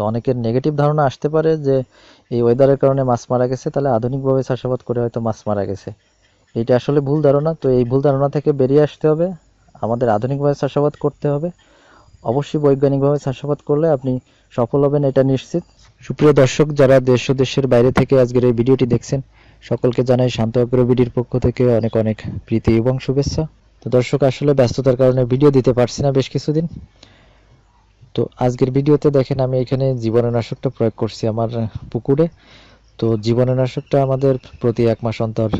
তো অনেকের নেগেটিভ ধারণা আসতে পারে যে এই ওয়েদারের কারণে মাছ মারা গেছে, তাহলে আধুনিকভাবে চাষাবাদ করে হয়তো মাছ মারা গেছে। এটা আসলে ভুল ধারণা, তো এই ভুল ধারণা থেকে বেরিয়ে আসতে হবে। আমাদের আধুনিকভাবে চাষাবাদ করতে হবে। অবশ্যই বৈজ্ঞানিকভাবে চাষাবাদ করলে আপনি সফল হবেন, এটা নিশ্চিত। সুপ্রিয় দর্শক, যারা দেশ ও দেশের বাইরে থেকে আজকের এই ভিডিওটি দেখছেন, সকলকে জানাই শান্ত বিডির পক্ষ থেকে অনেক অনেক প্রীতি এবং শুভেচ্ছা। তো দর্শক, আসলে ব্যস্ততার কারণে ভিডিও দিতে পারছি না বেশ কিছুদিন। তো আজকের ভিডিওতে দেখেন আমি এখানে জীবাণুনাশকটা প্রয়োগ করছি আমার পুকুরে। তো জীবাণুনাশকটা আমাদের প্রতি এক মাস অন্তর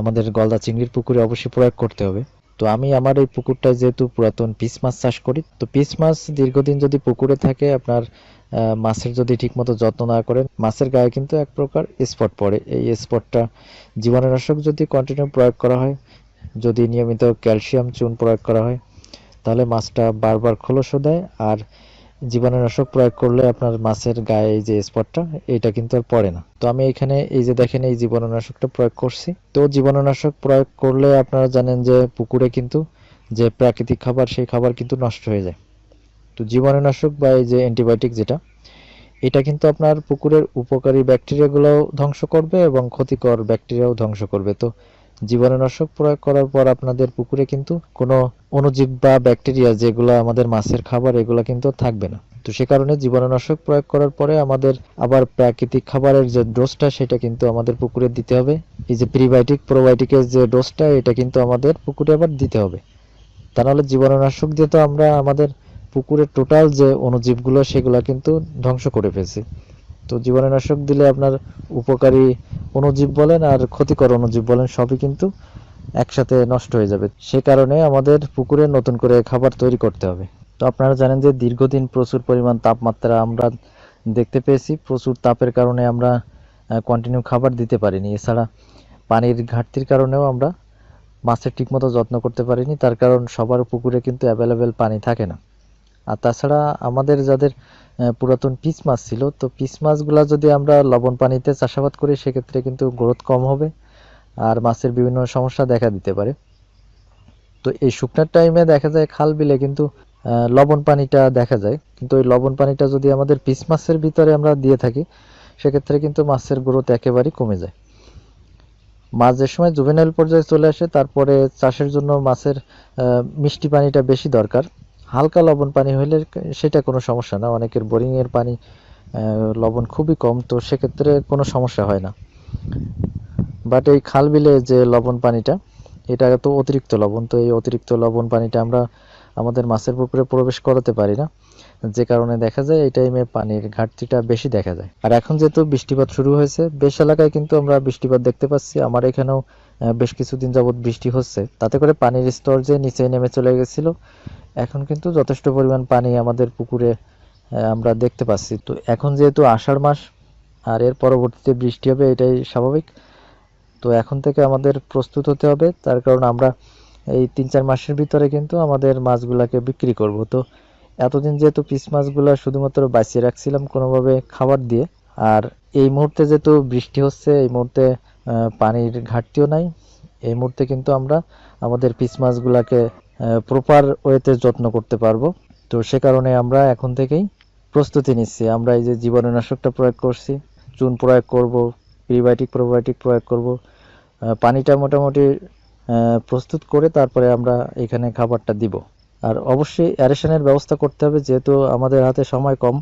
আমাদের গলদা চিংড়ির পুকুরে অবশ্যই প্রয়োগ করতে হবে। তো আমি আমার এই পুকুরটা যেহেতু পুরাতন পিস মাছ চাষ করি, তো পিস মাছ দীর্ঘদিন যদি পুকুরে থাকে, আপনার মাছের যদি ঠিকমতো যত্ন না করেন, মাছের গায়ে কিন্তু এক প্রকার স্পট পড়ে। এই স্পটটা জীবাণুনাশক যদি কন্টিনিউ প্রয়োগ করা হয়, যদি নিয়মিত ক্যালসিয়াম চুন প্রয়োগ করা হয় তাহলে মাছটা বারবার খোলসও দেয় আর জীবাণুনাশক প্রয়োগ করলে আপনার মাছের গায়ে যে স্পটটা, এটা কিন্তু আর পড়ে না। তো আমি এখানে এই যে দেখেন, এই জীবাণুনাশকটা প্রয়োগ করছি। তো জীবাণুনাশক প্রয়োগ করলে আপনারা জানেন যে পুকুরে কিন্তু যে প্রাকৃতিক খাবার, সেই খাবার কিন্তু নষ্ট হয়ে যায়। তো জীবাণুনাশক বা এই যে অ্যান্টিবায়োটিক যেটা, এটা কিন্তু আপনার পুকুরের উপকারী ব্যাকটেরিয়াগুলোও ধ্বংস করবে এবং ক্ষতিকর ব্যাকটেরিয়াও ধ্বংস করবে। তো জীবাণুনাশক প্রয়োগ করার পর আপনাদের পুকুরে কিন্তু কোনো অণুজীব বা ব্যাকটেরিয়া যেগুলো আমাদের মাছের খাবার, এগুলো কিন্তু থাকবে না। তো সে কারণে জীবাণুনাশক প্রয়োগ করার পরে আমাদের আবার প্রাকৃতিক খাবারের যে ডোজটা, সেটা কিন্তু আমাদের পুকুরে দিতে হবে। এই যে প্রিবায়োটিক প্রোবায়োটিকের যে ডোজটা, এটা কিন্তু আমাদের পুকুরে আবার দিতে হবে। তা নাহলে জীবাণুনাশক দিয়ে তো আমরা আমাদের পুকুরের টোটাল যে অণুজীবগুলো, সেগুলো কিন্তু ধ্বংস করে ফেলছি। তো জীবাণুনাশক দিলে আপনার উপকারী অণুজীব বলেন আর ক্ষতিকর অণুজীব বলেন, সবই কিন্তু একসাথে নষ্ট হয়ে যাবে। সে কারণে আমাদের পুকুরে নতুন করে খাবার তৈরি করতে হবে। তো আপনারা জানেন যে দীর্ঘদিন প্রচুর পরিমাণ তাপমাত্রা আমরা দেখতে পেয়েছি। প্রচুর তাপের কারণে আমরা কন্টিনিউ খাবার দিতে পারিনি। এছাড়া পানির ঘাটতির কারণেও আমরা মাছের ঠিকমতো যত্ন করতে পারিনি। তার কারণ সবার পুকুরে কিন্তু অ্যাভেলেবেল পানি থাকে না। আর তাছাড়া আমাদের যাদের পুরাতন পিস মাছ ছিল। তো পিস মাছগুলা যদি আমরা লবণ পানিতে চাষাবাদ করি, সেক্ষেত্রে কিন্তু গ্রোথ কম হবে আর মাছের বিভিন্ন সমস্যা দেখা দিতে পারে। তো এই শুকনার টাইমে দেখা যায় খাল বিলে কিন্তু লবণ পানিটা দেখা যায়। কিন্তু ওই লবণ পানিটা যদি আমাদের পিস মাছের ভিতরে আমরা দিয়ে থাকি, সেক্ষেত্রে কিন্তু মাছের গ্রোথ একেবারেই কমে যায়। মাছ যে সময় জুভেনাইল পর্যায়ে চলে আসে, তারপরে চাষের জন্য মাছের মিষ্টি পানিটা বেশি দরকার। হালকা লবণ পানি হলে সেটা কোনো সমস্যা না। অনেকের বোরিংয়ের পানি লবণ খুবই কম, তো সেক্ষেত্রে কোনো সমস্যা হয় না। বাট এই খাল বিলে যে লবণ পানিটা, এটা তো অতিরিক্ত লবণ, তো এই অতিরিক্ত লবণ পানিটা আমরা আমাদের মাছের পুকুরে প্রবেশ করাতে পারি না। যে কারণে দেখা যায় এই টাইমে পানির ঘাটতিটা বেশি দেখা যায়। আর এখন যেহেতু বৃষ্টিপাত শুরু হয়েছে, বেশ এলাকায় কিন্তু আমরা বৃষ্টিপাত দেখতে পাচ্ছি। আমার এখানেও বেশ কিছুদিন যাবত বৃষ্টি হচ্ছে। তাতে করে পানির স্তর যে নিচে নেমে চলে গেছিল, এখন কিন্তু যথেষ্ট পরিমাণ পানি আমাদের পুকুরে আমরা দেখতে পাচ্ছি। তো এখন যেহেতু আষাঢ় মাস, আর এর পরবর্তীতে বৃষ্টি হবে, এটাই স্বাভাবিক। তো এখন থেকে আমাদের প্রস্তুত হতে হবে। তার কারণ আমরা এই তিন চার মাসের ভিতরে কিন্তু আমাদের মাছগুলাকে বিক্রি করব। তো এতদিন যেহেতু পিস মাছগুলা শুধুমাত্র বাঁচিয়ে রাখছিলাম কোনোভাবে খাবার দিয়ে, আর এই মুহূর্তে যেহেতু বৃষ্টি হচ্ছে, এই মুহূর্তে পানির ঘাটতিও নাই। এই মুহূর্তে কিন্তু আমরা আমাদের পিস মাছগুলাকে প্রপার ওয়েতে যত্ন করতে পারব। তো সে কারণে আমরা এখন থেকেই প্রস্তুতি নিচ্ছি। আমরা এই যে জীবাণুনাশকটা প্রয়োগ করছি, চুন প্রয়োগ করব প্রিবায়োটিক প্রোবায়োটিক প্রয়োগ করব পানিটা মোটামুটি প্রস্তুত করে তারপরে আমরা এখানে খাবারটা দিব। আর অবশ্যই অ্যারেশনের ব্যবস্থা করতে হবে, যেহেতু আমাদের হাতে সময় কম।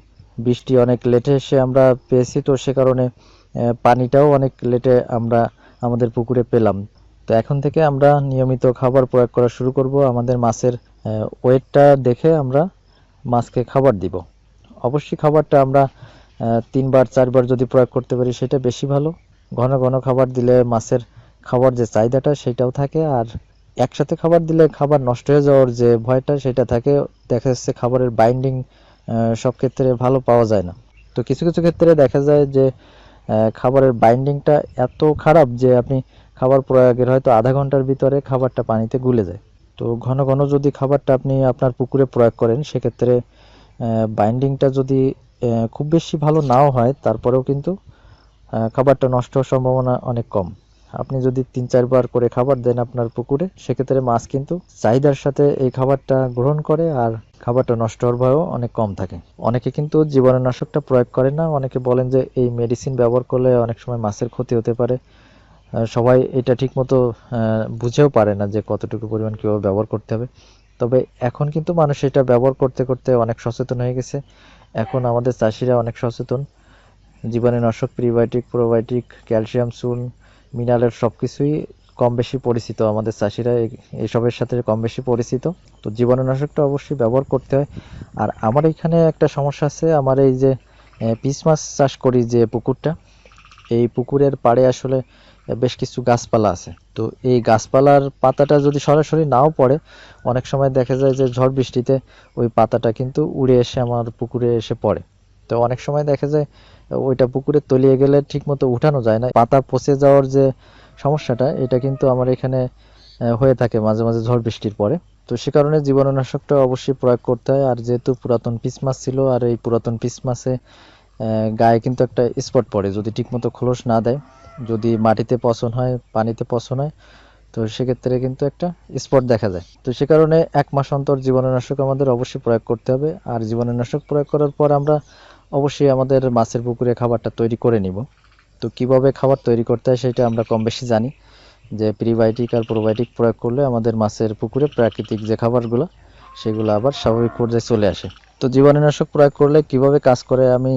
বৃষ্টি অনেক লেটে এসে আমরা পেয়েছি, তো সে কারণে পানিটাও অনেক লেটে আমরা আমাদের পুকুরে পেলাম। তো এখন থেকে আমরা নিয়মিত খাবার প্রয়োগ করা শুরু করব। আমাদের মাছের ওয়েটটা দেখে আমরা মাছকে খাবার দিব। অবশ্যই খাবারটা আমরা তিনবার, চারবার যদি প্রয়োগ করতে পারি, সেটা বেশি ভালো। ঘন ঘন খাবার দিলে মাছের খাবার যে চাহিদাটা, সেটাও থাকে। আর একসাথে খাবার দিলে খাবার নষ্ট হয়ে যাওয়ার যে ভয়টা সেটা থাকে, দেখা যাচ্ছে খাবারের বাইন্ডিং সব ক্ষেত্রে ভালো পাওয়া যায় না। তো কিছু কিছু ক্ষেত্রে দেখা যায় যে খাবারের বাইন্ডিংটা এত খারাপ যে আপনি খাবার প্রয়োগের হয়তো আধা ঘণ্টার ভিতরে খাবারটা পানিতে গুলে যায়। তো ঘন ঘন যদি খাবারটা আপনি আপনার পুকুরে প্রয়োগ করেন, সেক্ষেত্রে বাইন্ডিংটা যদি খুব বেশি ভালো নাও হয়, তারপরেও কিন্তু খাবারটা নষ্ট হওয়ার সম্ভাবনা অনেক কম। আপনি যদি তিন, চারবার করে খাবার দেন আপনার পুকুরে, সেক্ষেত্রে মাছ কিন্তু চাহিদার সাথে এই খাবারটা গ্রহণ করে আর খাবারটা নষ্ট হওয়ার ভয়ও অনেক কম থাকে। অনেকে কিন্তু জীবাণুনাশকটা প্রয়োগ করে না। অনেকে বলেন যে এই মেডিসিন ব্যবহার করলে অনেক সময় মাছের ক্ষতি হতে পারে। সবাই এটা ঠিকমতো বুঝেও পারে না যে কতটুকু পরিমাণ কীভাবে ব্যবহার করতে হবে। তবে এখন কিন্তু মানুষ এটা ব্যবহার করতে করতে অনেক সচেতন হয়ে গেছে। এখন আমাদের চাষিরা অনেক সচেতন। জীবাণুনাশক প্রিবায়োটিক প্রোবায়োটিক ক্যালসিয়াম চুন মিনারেল সব কিছুই কম বেশি পরিচিত। আমাদের চাষিরা এই- এইসবের সাথে কম বেশি পরিচিত। তো জীবাণুনাশকটা অবশ্যই ব্যবহার করতে হয়। আর আমার এখানে একটা সমস্যা আছে। আমার এই যে পিস মাছ চাষ করি যে পুকুরটা, এই পুকুরের পাড়ে আসলে বেশ কিছু গাছপালা আছে। তো এই গাছপালার পাতাটা যদি সরাসরি নাও পড়ে, অনেক সময় দেখা যায় যে ঝড় বৃষ্টিতে ওই পাতাটা কিন্তু উড়ে এসে আমার পুকুরে এসে পড়ে। তো অনেক সময় দেখা যায় ওইটা পুকুরে তলিয়ে গেলে ঠিকমতো উঠানো যায় না। পাতা পচে যাওয়ার যে সমস্যাটা, এটা কিন্তু আমার এখানে হয়ে থাকে মাঝে মাঝে ঝড় বৃষ্টির পরে। তো সে কারণে জীবাণুনাশকটা অবশ্যই প্রয়োগ করতে হয়। আর যেহেতু পুরাতন পিস মাছ ছিল, আর এই পুরাতন পিস মাছে গায়ে কিন্তু একটা স্পট পড়ে। যদি ঠিকমতো খোলস না দেয়, যদি মাটিতে পচন হয়, পানিতে পচন হয়, তো সেক্ষেত্রে কিন্তু একটা স্পট দেখা যায়। তো সে কারণে এক মাস অন্তর জীবাণুনাশক আমাদের অবশ্যই প্রয়োগ করতে হবে। আর জীবাণুনাশক প্রয়োগ করার পর আমরা অবশ্যই আমাদের মাছের পুকুরে খাবারটা তৈরি করে নিব। তো কীভাবে খাবার তৈরি করতে হয় সেটা আমরা কম বেশি জানি। যে প্রিবায়োটিক আর প্রোবায়োটিক প্রয়োগ করলে আমাদের মাছের পুকুরে প্রাকৃতিক যে খাবারগুলো, সেগুলো আবার স্বাভাবিক পর্যায়ে চলে আসে। তো জীবাণুনাশক প্রয়োগ করলে কীভাবে কাজ করে আমি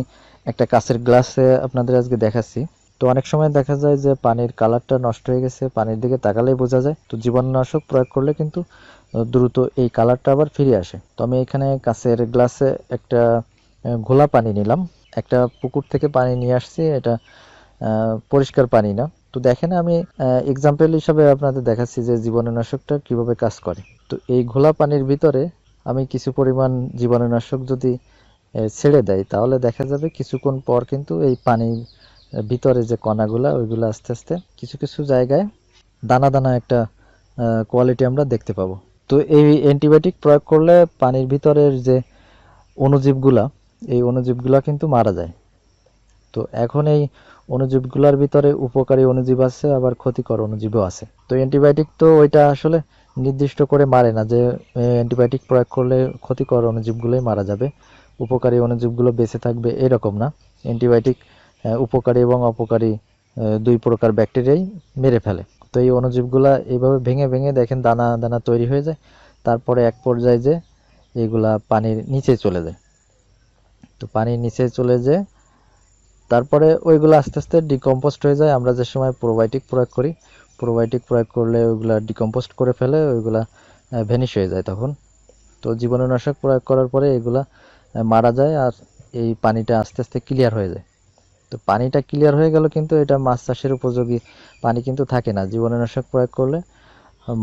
একটা কাঁচের গ্লাসে আপনাদের আজকে দেখাচ্ছি। তো অনেক সময় দেখা যায় যে পানির কালারটা নষ্ট হয়ে গেছে, পানির দিকে তাকালেই বোঝা যায়। তো জীবাণুনাশক প্রয়োগ করলে কিন্তু দ্রুত এই কালারটা আবার ফিরে আসে। তো আমি এখানে কাঁচের গ্লাসে একটা ঘোলা পানি নিলাম। একটা পুকুর থেকে পানি নিয়ে আসছি, এটা পরিষ্কার পানি না। তো দেখেন আমি এক্সাম্পল হিসাবে আপনাদের দেখাচ্ছি যে জীবাণুনাশকটা কীভাবে কাজ করে। তো এই ঘোলা পানির ভিতরে আমি কিছু পরিমাণ জীবাণুনাশক যদি ছেড়ে দেয়, তাহলে দেখা যাবে কিছুক্ষণ পর কিন্তু এই পানির ভিতরে যে কণাগুলা, ওইগুলো আস্তে আস্তে কিছু কিছু জায়গায় দানা দানা একটা কোয়ালিটি আমরা দেখতে পাবো। তো এই অ্যান্টিবায়োটিক প্রয়োগ করলে পানির ভিতরের যে অণুজীবগুলা এই অণুজীবগুলা কিন্তু মারা যায়। তো এখন এই অণুজীবগুলোর ভিতরে উপকারী অণুজীব আছে, আবার ক্ষতিকর অণুজীবও আছে। তো অ্যান্টিবায়োটিক তো ওইটা আসলে নির্দিষ্ট করে মারে না যে অ্যান্টিবায়োটিক প্রয়োগ করলে ক্ষতিকর অণুজীবগুলোই মারা যাবে। উপকারী অণুজীবগুলো বেঁচে থাকবে এরকম না। অ্যান্টিবায়োটিক উপকারী এবং অপকারী দুই প্রকার ব্যাকটেরিয়াই মেরে ফেলে। তো এই অণুজীবগুলা এইভাবে ভেঙে ভেঙে দেখেন দানা দানা তৈরি হয়ে যায়। তারপরে এক পর্যায়ে যে এগুলা পানির নিচে চলে যায়। তো পানির নিচে চলে যায় তারপরে ওইগুলো আস্তে আস্তে ডিকম্পোস্ট হয়ে যায়। আমরা যে সময় প্রোবায়োটিক প্রয়োগ করি প্রোবায়োটিক প্রয়োগ করলে ওইগুলো ডিকম্পোস্ট করে ফেলে, ওইগুলা ভ্যানিশ হয়ে যায় তখন। তো জীবাণুনাশক প্রয়োগ করার পরে এগুলা মারা যায় আর এই পানিটা আস্তে আস্তে ক্লিয়ার হয়ে যায়। তো পানিটা ক্লিয়ার হয়ে গেল কিন্তু এটা মাছ চাষের উপযোগী পানি কিন্তু থাকে না। জীবাণুনাশক প্রয়োগ করলে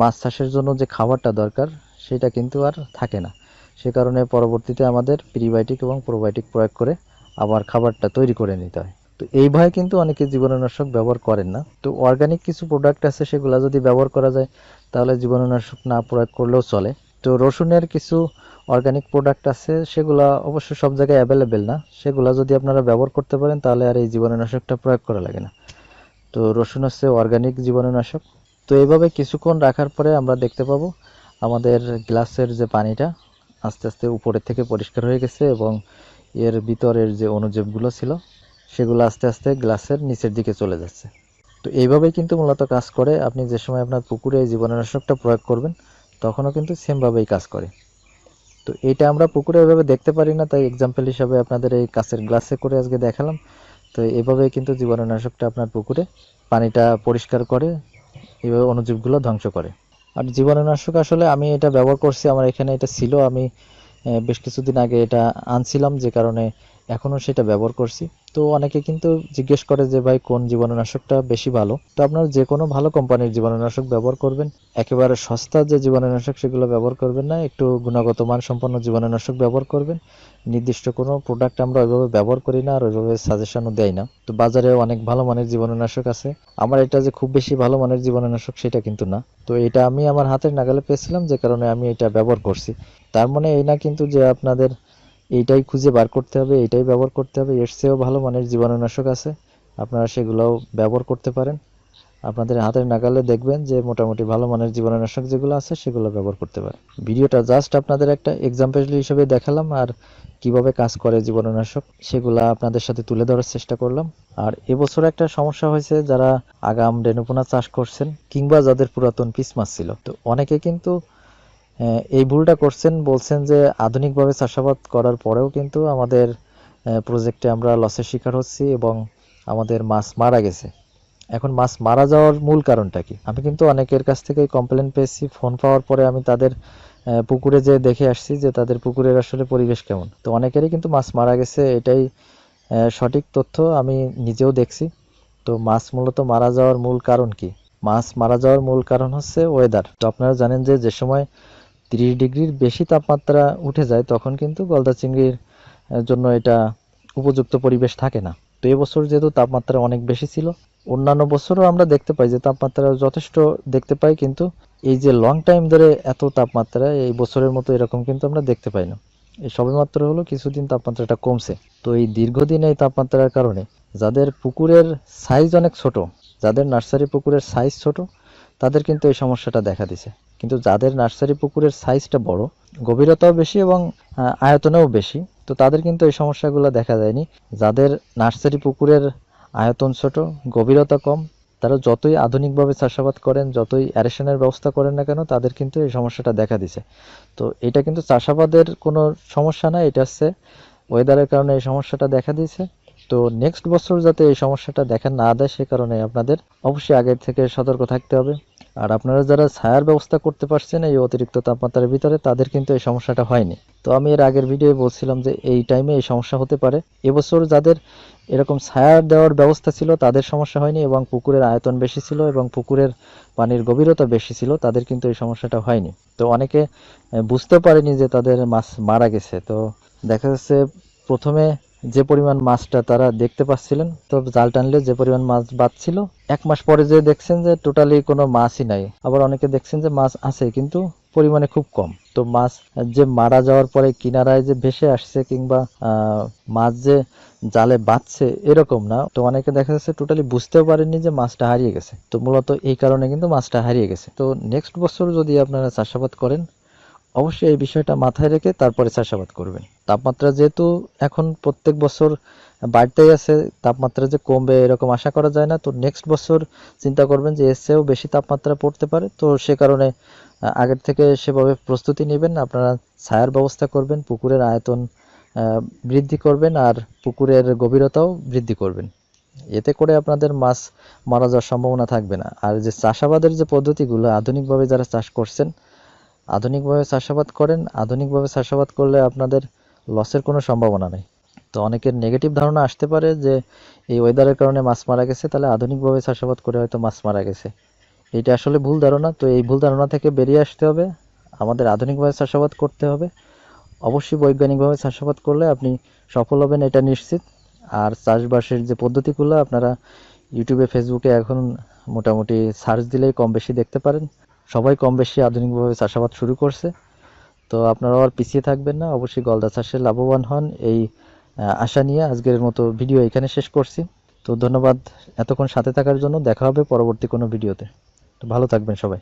মাছ চাষের জন্য যে খাবারটা দরকার, সেটা কিন্তু আর থাকে না। সে কারণে পরবর্তীতে আমাদের প্রিবায়োটিক এবং প্রোবায়োটিক প্রয়োগ করে আবার খাবারটা তৈরি করে নিতে হয়। তো এই ভয়ে কিন্তু অনেকে জীবাণুনাশক ব্যবহার করেন না। তো অর্গানিক কিছু প্রোডাক্ট আছে সেগুলো যদি ব্যবহার করা যায়, তাহলে জীবাণুনাশক না প্রয়োগ করলেও চলে। তো রসুনের কিছু অর্গানিক প্রোডাক্ট আছে, সেগুলো অবশ্য সব জায়গায় অ্যাভেলেবেল না। সেগুলো যদি আপনারা ব্যবহার করতে পারেন, তাহলে আর এই জীবাণুনাশকটা প্রয়োগ করা লাগে না। তো রসুন হচ্ছে অর্গানিক জীবাণুনাশক। তো এইভাবে কিছুক্ষণ রাখার পরে আমরা দেখতে পাবো আমাদের গ্লাসের যে পানিটা আস্তে আস্তে উপরের থেকে পরিষ্কার হয়ে গেছে এবং এর ভিতরের যে অণুজীবগুলো ছিল, সেগুলো আস্তে আস্তে গ্লাসের নিচের দিকে চলে যাচ্ছে। তো এইভাবেই কিন্তু মূলত কাজ করে। আপনি যে সময় আপনার পুকুরে জীবাণুনাশকটা প্রয়োগ করবেন, তখনও কিন্তু সেমভাবেই কাজ করে। তো এটা আমরা পুকুরে এভাবে দেখতে পারি না, তাই এক্সাম্পল হিসাবে আপনাদের এই কাঁচের গ্লাসে করে আজকে দেখালাম। তো এভাবেই কিন্তু জীবাণুনাশকটা আপনার পুকুরে পানিটা পরিষ্কার করে, এইভাবে অনুজীবগুলো ধ্বংস করে। আর জীবাণুনাশক আসলে আমি এটা ব্যবহার করছি, আমার এখানে এটা ছিল, আমি বেশ কিছুদিন আগে এটা আনছিলাম, যে কারণে এখনও সেটা ব্যবহার করছি। তো অনেকে কিন্তু জিজ্ঞেস করে যে, ভাই, কোন জীবাণুনাশকটা বেশি ভালো? তো আপনারা যে কোনো ভালো কোম্পানির জীবাণুনাশক ব্যবহার করবেন। একেবারে সস্তা যে জীবাণুনাশক সেগুলো ব্যবহার করবেন না, একটু গুণগত মান সম্পন্ন জীবাণুনাশক ব্যবহার করবেন। নির্দিষ্ট কোনো প্রোডাক্ট আমরা ওইভাবে ব্যবহার করি না আর ওইভাবে সাজেশনও দেয় না। তো বাজারে অনেক ভালো মানের জীবাণুনাশক আছে। আমার এটা যে খুব বেশি ভালো মানের জীবাণুনাশক সেটা কিন্তু না। তো এটা আমি আমার হাতের নাগালে পেয়েছিলাম, যে কারণে আমি এটা ব্যবহার করছি। তার মানে এই না কিন্তু যে আপনাদের এইটাই খুঁজে বার করতে হবে এটাই ব্যবহার করতে হবে। এর চেয়েও ভালো মানের জীবাণুনাশক আছে, আপনারা সেগুলোও ব্যবহার করতে পারেন। আপনাদের হাতের নাগালে দেখবেন যে মোটামুটি ভালো মানের জীবাণুনাশক যেগুলো আছে, সেগুলো ব্যবহার করতে পারেন। ভিডিওটা জাস্ট আপনাদের একটা এক্সাম্পল হিসেবে দেখালাম আর কীভাবে কাজ করে জীবাণুনাশক, সেগুলা আপনাদের সাথে তুলে ধরার চেষ্টা করলাম। আর এবছর একটা সমস্যা হয়েছে, যারা আগাম রেণুপোনা চাষ করছেন কিংবা যাদের পুরাতন পিস মাছ ছিল। তো অনেকে কিন্তু এই ভুলটা করছেন, বলছেন যে আধুনিকভাবে চাষাবাদ করার পরেও কিন্তু আমাদের প্রজেক্টে আমরা লসের শিকার হচ্ছি এবং আমাদের মাছ মারা গেছে। এখন মাছ মারা যাওয়ার মূল কারণটা কি? আমি কিন্তু অনেকের কাছ থেকে কমপ্লেন পেয়েছি। ফোন পাওয়ার পরে আমি তাদের পুকুরে যে দেখে আসছি যে তাদের পুকুরের আসলে পরিবেশ কেমন। তো অনেকেরই কিন্তু মাছ মারা গেছে, এটাই সঠিক তথ্য আমি নিজেও দেখছি। তো মাছ মূলত মারা যাওয়ার মূল কারণ কি? মাছ মারা যাওয়ার মূল কারণ হচ্ছে ওয়েদার তো আপনারা জানেন যে যে সময় তিরিশ ডিগ্রির বেশি তাপমাত্রা উঠে যায়, তখন কিন্তু গলদা চিংড়ির জন্য এটা উপযুক্ত পরিবেশ থাকে না। তো এবছর যেহেতু তাপমাত্রা অনেক বেশি ছিল, অন্যান্য বছরও আমরা দেখতে পাই যে তাপমাত্রা যথেষ্ট দেখতে পাই, কিন্তু এই যে লং টাইম ধরে এত তাপমাত্রা, এই বছরের মতো এরকম কিন্তু আমরা দেখতে পাই না। এই সবেমাত্র হলো কিছুদিন তাপমাত্রাটা কমছে। তো এই দীর্ঘদিন এই তাপমাত্রার কারণে যাদের পুকুরের সাইজ অনেক ছোট, যাদের নার্সারি পুকুরের সাইজ ছোট তাদের কিন্তু এই সমস্যাটা দেখা দিছে। কিন্তু যাদের নার্সারি পুকুরের সাইজটা বড়, গভীরতাও বেশি এবং আয়তনেও বেশি, তো তাদের কিন্তু এই সমস্যাগুলো দেখা যায়নি যাদের নার্সারি পুকুরের আয়তন ছোট, গভীরতা কম, তারা যতই আধুনিকভাবে চাষাবাদ করেন, যতই অ্যারেশনের ব্যবস্থা করেন না কেন, তাদের কিন্তু এই সমস্যাটা দেখা দিছে। তো এটা কিন্তু চাষাবাদের কোনো সমস্যা না, এটা হচ্ছে ওয়েদারের কারণে এই সমস্যাটা দেখা দিয়েছে তো নেক্সট বছর যাতে এই সমস্যাটা দেখা না দেয় সে কারণে আপনাদের অবশ্যই আগের থেকে সতর্ক থাকতে হবে। আর আপনারা যারা ছায়ার ব্যবস্থা করতে পারছেন এই অতিরিক্ত তাপমাত্রার ভিতরে, তাদের কিন্তু এই সমস্যাটা হয়নি। তো আমি এর আগের ভিডিওয়ে বলছিলাম যে এই টাইমে এই সমস্যা হতে পারে। এবছর যাদের এরকম ছায়া দেওয়ার ব্যবস্থা ছিল, তাদের সমস্যা হয়নি এবং পুকুরের আয়তন বেশি ছিল এবং পুকুরের পানির গভীরতা বেশি ছিল, তাদের কিন্তু এই সমস্যাটা হয়নি। তো অনেকে বুঝতে পারেনি যে তাদের মাছ মারা গেছে। তো দেখা যাচ্ছে প্রথমে যে পরিমাণ মাছটা তারা দেখতে পাচ্ছিলেন, তো জাল টানলে যে পরিমাণ মাছ বাঁচছিল, এক মাস পরে যে দেখছেন যে টোটালি কোনো মাছই নাই। আবার অনেকে দেখছেন যে মাছ আছে, কিন্তু পরিমাণে খুব কম। তো মাছ যে মারা যাওয়ার পরে কিনারায় যে ভেসে আসছে কিংবা মাছ যে জালে বাঁচছে এরকম না, তো অনেকে দেখা যাচ্ছে টোটালি বুঝতেও পারেননি যে মাছটা হারিয়ে গেছে। তো মূলত এই কারণে কিন্তু মাছটা হারিয়ে গেছে। তো নেক্সট বছর যদি আপনারা চাষাবাদ করেন, অবশ্যই এই বিষয়টা মাথায় রেখে তারপরে চাষাবাদ করবেন। তাপমাত্রা যেহেতু এখন প্রত্যেক বছর বাড়তেই আছে, তাপমাত্রা যে কমবে এরকম আশা করা যায় না। তো নেক্সট বছর চিন্তা করবেন যে এর চেয়েও বেশি তাপমাত্রা পড়তে পারে। তো সে কারণে আগের থেকে সেভাবে প্রস্তুতি নেবেন, আপনারা ছায়ার ব্যবস্থা করবেন, পুকুরের আয়তন বৃদ্ধি করবেন আর পুকুরের গভীরতাও বৃদ্ধি করবেন। এতে করে আপনাদের মাছ মারা যাওয়ার সম্ভাবনা থাকবে না। আর যে চাষাবাদের যে পদ্ধতিগুলো, আধুনিকভাবে যারা চাষ করছেন, আধুনিকভাবে চাষাবাদ করেন, আধুনিকভাবে চাষাবাদ করলে আপনাদের লসের কোনো সম্ভাবনা নেই। তো অনেকের নেগেটিভ ধারণা আসতে পারে যে এই ওয়েদারের কারণে মাছ মারা গেছে, তাহলে আধুনিকভাবে চাষাবাদ করে হয়তো মাছ মারা গেছে। এটা আসলে ভুল ধারণা, তো এই ভুল ধারণা থেকে বেরিয়ে আসতে হবে। আমাদের আধুনিকভাবে চাষাবাদ করতে হবে। অবশ্যই বৈজ্ঞানিকভাবে চাষাবাদ করলে আপনি সফল হবেন, এটা নিশ্চিত। আর চাষবাসের যে পদ্ধতিগুলো, আপনারা ইউটিউবে ফেসবুকে এখন মোটামুটি সার্চ দিলেই কম বেশি দেখতে পারেন। সবাই কম বেশি আধুনিকভাবে চাষাবাদ শুরু করছে। তো আপনারাও আর পিছিয়ে থাকবেন না। অবশ্যই গলদা চাষে লাভবান হন। এই আশা নিয়ে আজকের মতো ভিডিও এখানে শেষ করছি। তো ধন্যবাদ এতক্ষণ সাথে থাকার জন্য। দেখা হবে পরবর্তী কোনো ভিডিওতে। তো ভালো থাকবেন সবাই।